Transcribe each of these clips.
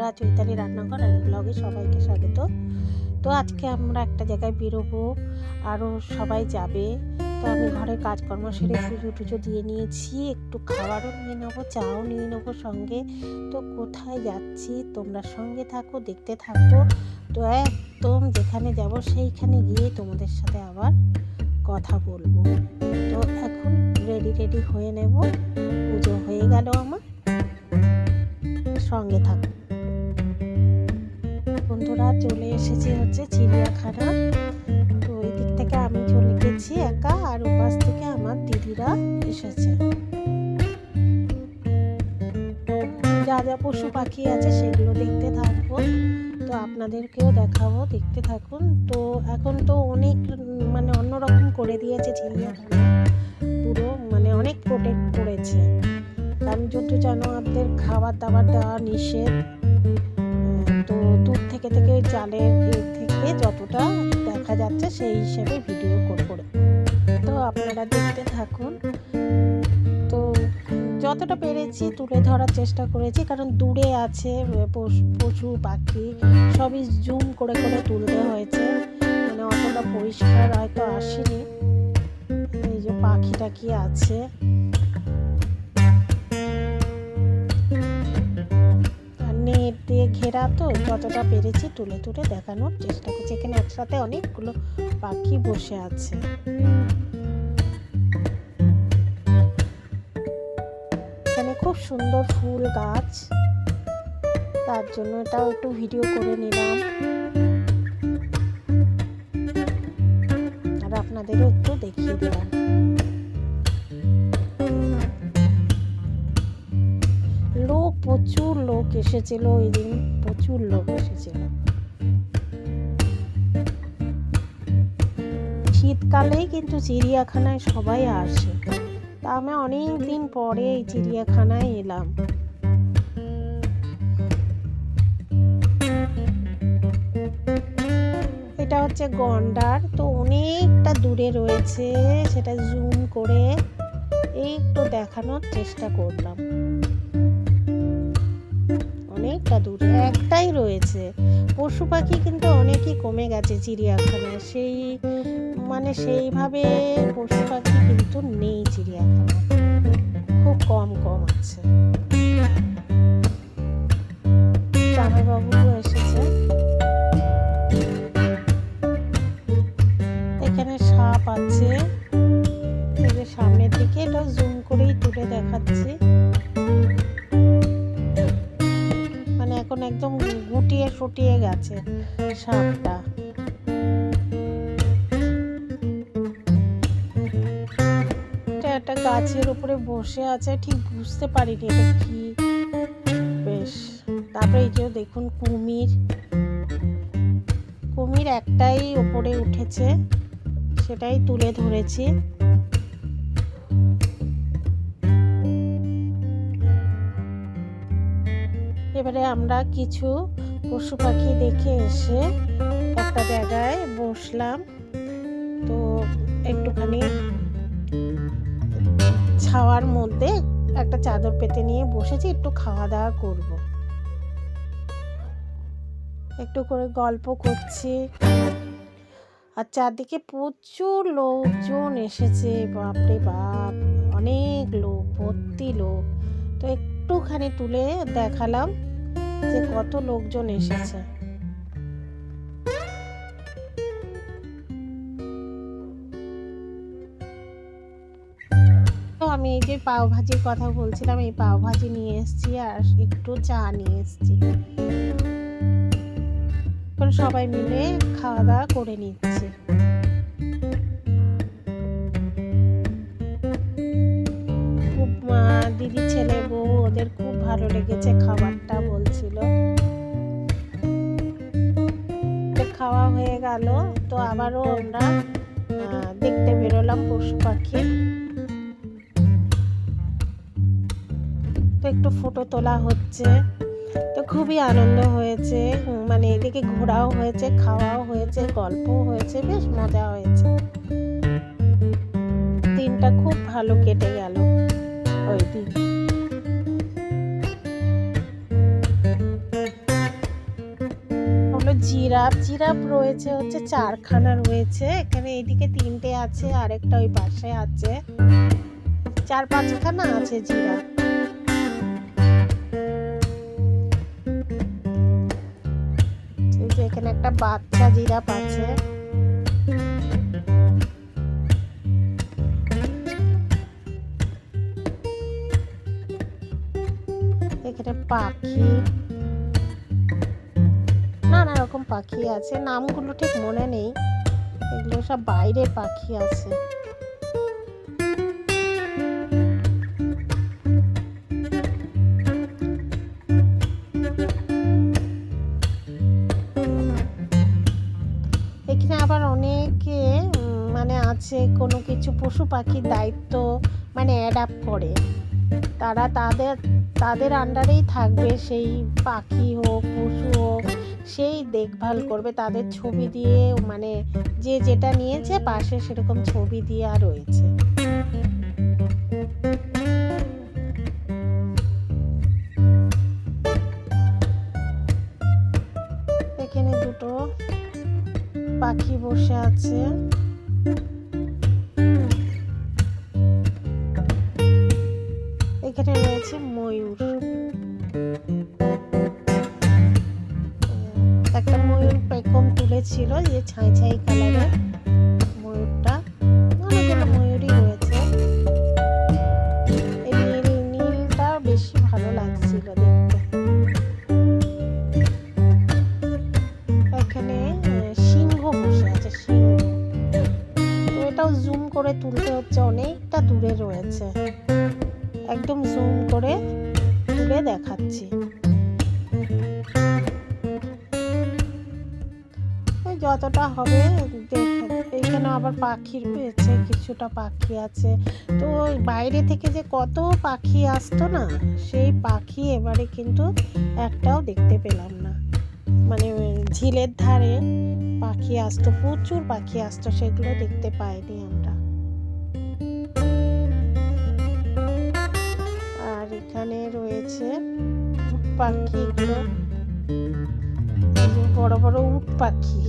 বন্ধুরা চৈতালি রান্নাঘর আর ব্লগে সবাইকে স্বাগত। তো আজকে আমরা একটা জায়গায় বেরোবো আরও সবাই যাবে। তো আমি ঘরে কাজকর্ম সেরে পুজো টুজো দিয়ে নিয়েছি, একটু খাবারও নিয়ে নেব, চাও নিয়ে নেব সঙ্গে। তো কোথায় যাচ্ছি? তোমরা সঙ্গে থাকো, দেখতে থাকো। তো একদম যেখানে যাব সেইখানে গিয়ে তোমাদের সাথে আবার কথা বলব। তো এখন রেডি রেডি হয়ে নেব। পুজো হয়ে গেল আমার। সঙ্গে থাকুন বন্ধুরা চলে এসেছি হচ্ছে চিড়িয়াখানা। তো ওই দিক থেকে আমি চলে গেছি একা, আর উপাস থেকে আমার দিদিরা এসেছে। যা যা পশু পাখি আছে সেগুলো দেখতে থাকব। তো আপনাদেরকেও দেখাবো, দেখতে থাকুন। তো এখন তো অনেক মানে অন্যরকম করে দিয়েছে চিড়িয়াখানা। পুরো মানে অনেক প্রোটেক্ট করেছে। কারণ জন্তু জানোয়ারদের খাবার দাবার দেওয়া নিষেধ থেকে থেকে ওই থেকে যতটা দেখা যাচ্ছে সেই হিসেবে ভিডিও করে তো আপনারা দেখতে থাকুন। তো যতটা পেরেছি তুলে ধরার চেষ্টা করেছি, কারণ দূরে আছে পশু পাখি, সবই জুম করে করে তুলতে হয়েছে। মানে অতটা পরিষ্কার হয়তো আসেনি। এই যে পাখি টাকি আছে। নেট দিয়ে ঘেরা তো, যতটা পেরেছি তুলে তুলে দেখানোর চেষ্টা করছি। এখানে একসাথে অনেকগুলো পাখি বসে আছে। এখানে খুব সুন্দর ফুল গাছ। তার জন্য এটাও একটু ভিডিও করে নিলাম। আর আপনাদেরও একটু দেখিয়ে দিলাম। প্রচুর লোক এসেছিল ওই দিন, প্রচুর লোক এসেছিল। শীতকালেই কিন্তু চিড়িয়াখানায় সবাই আসে। তা আমি অনেক দিন পরে এই চিড়িয়াখানায় এলাম। এটা হচ্ছে গন্ডার, তো অনেকটা দূরে রয়েছে, সেটা জুম করে একটু দেখানোর চেষ্টা করলাম। অনেকটা দূরে, একটাই রয়েছে। পশু পাখি কিন্তু অনেকই কমে গেছে চিড়িয়াখানায়। সেই মানে সেইভাবে পশু পাখি কিন্তু নেই চিড়িয়াখানায়। খুব কম কম আছে। গাছের উপরে বসে আছে, ঠিক বুঝতে পারিনি এটা কি। বেশ, তারপরে এই যে দেখুন কুমির। কুমির একটাই ওপরে উঠেছে, সেটাই তুলে ধরেছি। এবারে আমরা কিছু পশু পাখি দেখে এসে একটা জায়গায় বসলাম। তো একটুখানি ছাওয়ার মধ্যে একটা চাদর পেতে নিয়ে বসেছি, একটু খাওয়া দাওয়া করব। একটু করে গল্প করছি। আর চারদিকে প্রচুর লোকজন এসেছে, বাপরে বাপ, অনেক লোক, ভর্তি লোক। তো একটুখানি তুলে দেখালাম যে কত লোকজন এসেছে। আমি পাও ভাজির কথা বলছিলাম, এই পাও ভাজি নিয়ে এসেছি আর একটু চা নিয়ে এসেছি। এখন সবাই মিলে খাওয়া দাওয়া করে নিচ্ছে। দিদি ছেলে বউ, ওদের খুব ভালো লেগেছে খাবারটা বলছিল। খাওয়া হয়ে গেল, তো আবারও আমরা দেখতে বেরোলাম পশু পাখি। তো একটু ফটো তোলা হচ্ছে। তো খুবই আনন্দ হয়েছে। মানে এদিকে ঘোরাও হয়েছে, খাওয়াও হয়েছে, গল্পও হয়েছে, বেশ মজা হয়েছে। দিনটা খুব ভালো কেটে গেল ওই দিন। জিরাফ। জিরাফ রয়েছে হচ্ছে চারখানা রয়েছে। এখানে এইদিকে তিনটে আছে, আরেকটা ওই পাশে আছে। চার পাঁচখানা আছে জিরাফ। এখানে একটা বাচ্চা জিরাফ আছে। এখানে পাখি। নানা রকম পাখি আছে, নামগুলো ঠিক মনে নেই। এগুলো সব বাইরে পাখি আছে। মানে কোনো কিছু পশু পাখির দায়িত্ব মানে অ্যাডাপ্ট করে। তারা তাদের তাদের আন্ডারেই থাকবে, সেই পাখি হোক, পশু হোক, সেই দেখভাল করবে। তাদের ছবি দিয়ে মানে যে যেটা নিয়েছে, পাশে সেরকম ছবি দেওয়া রয়েছে। এখানে দুটো পাখি বসে আছে। রয়েছে ময়ূর। একটা ময়ূর পেখম তুলেছিল যে ছাই ছাই কালারের। যতটা হবে, দেখে এখানে আবার পাখির রয়েছে কিছুটা পাখি আছে। তো বাইরে থেকে যে কত পাখি আসতো না, সেই পাখি এবারে কিন্তু একটাও দেখতে পেলাম না। মানে ঝিলের ধারে পাখি আসতো, প্রচুর পাখি আসতো, সেগুলো দেখতে পাইনি আমরা। আর এখানে রয়েছে পাখিগুলো বড় বড় উট পাখি।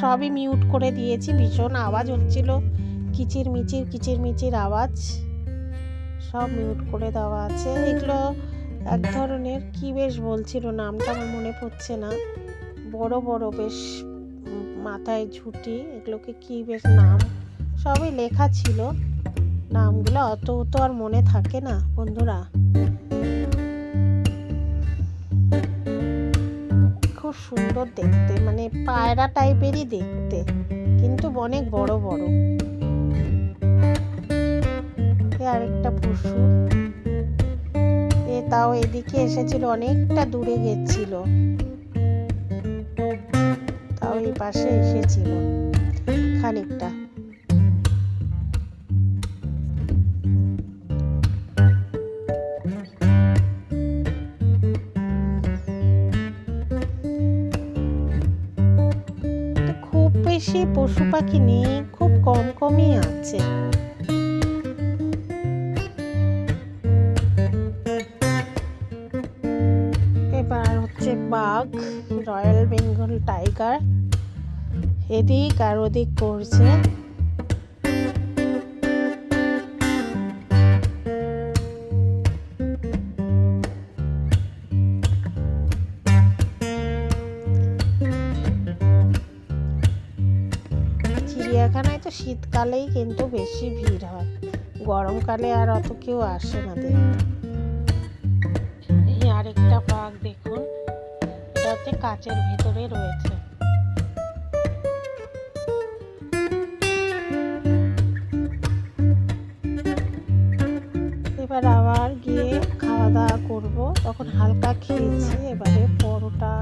সবই মিউট করে দিয়েছি। ভীষণ আওয়াজ হচ্ছিল। কিচির মিচির কিচির মিচির আওয়াজ। সব মিউট করে দেওয়া আছে। এগুলো এক ধরনের কি বেশ বলছিল, নামটা আমার মনে পড়ছে না। বড় বড় বেশ মাথায় ঝুঁটি। এগুলোকে কি বেশ নাম? সবই লেখা ছিল। নামগুলো অত তো আর মনে থাকে না, বন্ধুরা। খুব সুন্দর দেখতে মানে পায়রা টাইপেরই দেখতে, কিন্তু অনেক বড় বড়। আরেকটা পশু। এ তাও এদিকে এসেছিল, অনেকটা দূরে গেছিল। তাও এই পাশে এসেছিল। খানিকটা। বেশি পশু পাখি নিয়ে খুব কম কমই আছে। এবার হচ্ছে বাঘ, রয়্যাল বেঙ্গল টাইগার, এদিক আর ওদিক করছে। তো শীতকালেই কিন্তু বেশি ভিড় হয়। গরমকালে আর অত কেউ আসে না দেখতে। আরেকটা বাঘ দেখুন, এটা হচ্ছে কাচের ভেতরে রয়েছে। এবার আবার গিয়ে খাওয়া দাওয়া করব। তখন হালকা খেয়েছি, এবারে পরোটা,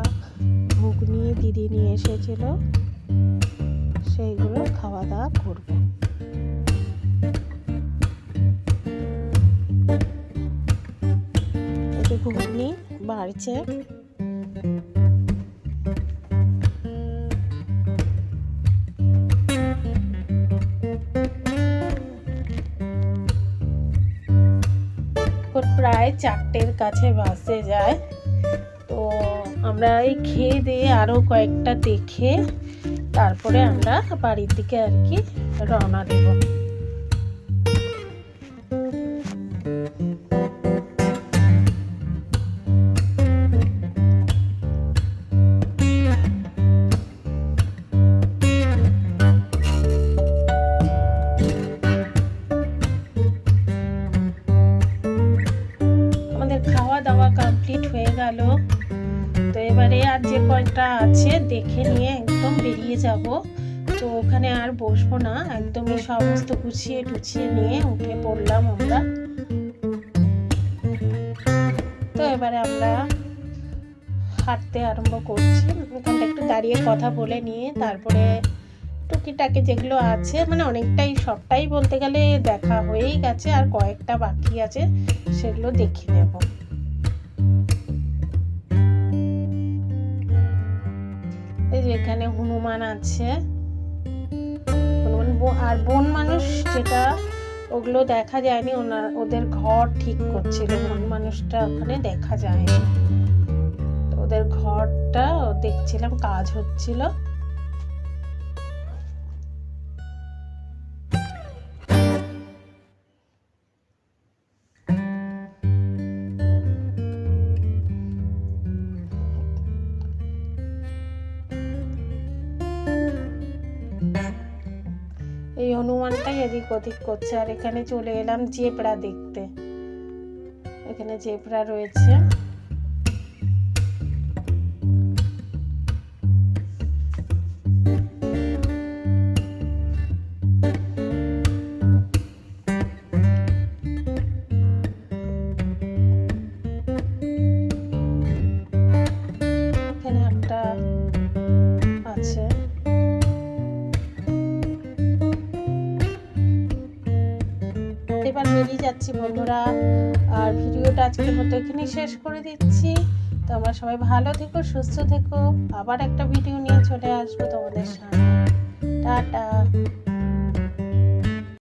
ঘুগনি, দিদি নিয়ে এসেছিল। সেইগুলো খাওয়া দাওয়া করব এতে ঘুগনি বাড়ছে। প্রায় চারটের কাছে বাসে যায়। তো আমরা এই খেয়ে দিয়ে আরও কয়েকটা দেখে তারপরে আমরা বাড়ির দিকে আর কি রওনা দেব। খাওয়া দাওয়া কমপ্লিট হয়ে গেল। এবারে আর যে কয়টা আছে দেখে নিয়ে একদম বেরিয়ে যাব। তো ওখানে আর বসবো না, একদমই সমস্ত গুছিয়ে টুছিয়ে নিয়ে উঠে পড়লাম আমরা। তো এবারে আমরা হাঁটতে আরম্ভ করছি। ওখানটা একটু দাঁড়িয়ে কথা বলে নিয়ে তারপরে টুকিটাকি যেগুলো আছে মানে অনেকটাই সবটাই বলতে গেলে দেখা হয়েই গেছে, আর কয়েকটা বাকি আছে, সেগুলো দেখে নেব। যে এখানে হনুমান আছে। আর বন মানুষ যেটা, ওগুলো দেখা যায়নি। ওনার, ওদের ঘর ঠিক করছিল। বন মানুষটা ওখানে দেখা যায়নি। ওদের ঘরটা দেখছিলাম, কাজ হচ্ছিল। এই হনুমানটাই এদিক ওদিক করছে। আর এখানে চলে এলাম জেবরা দেখতে। এখানে জেবরা রয়েছে। যাচ্ছি বন্ধুরা। আর ভিডিওটা আজকের মতো এখানেই শেষ করে দিচ্ছি। তো আমরা সবাই ভালো থেকো, সুস্থ থেকো। আবার একটা ভিডিও নিয়ে চলে আসব তোমাদের সামনে। টাটা।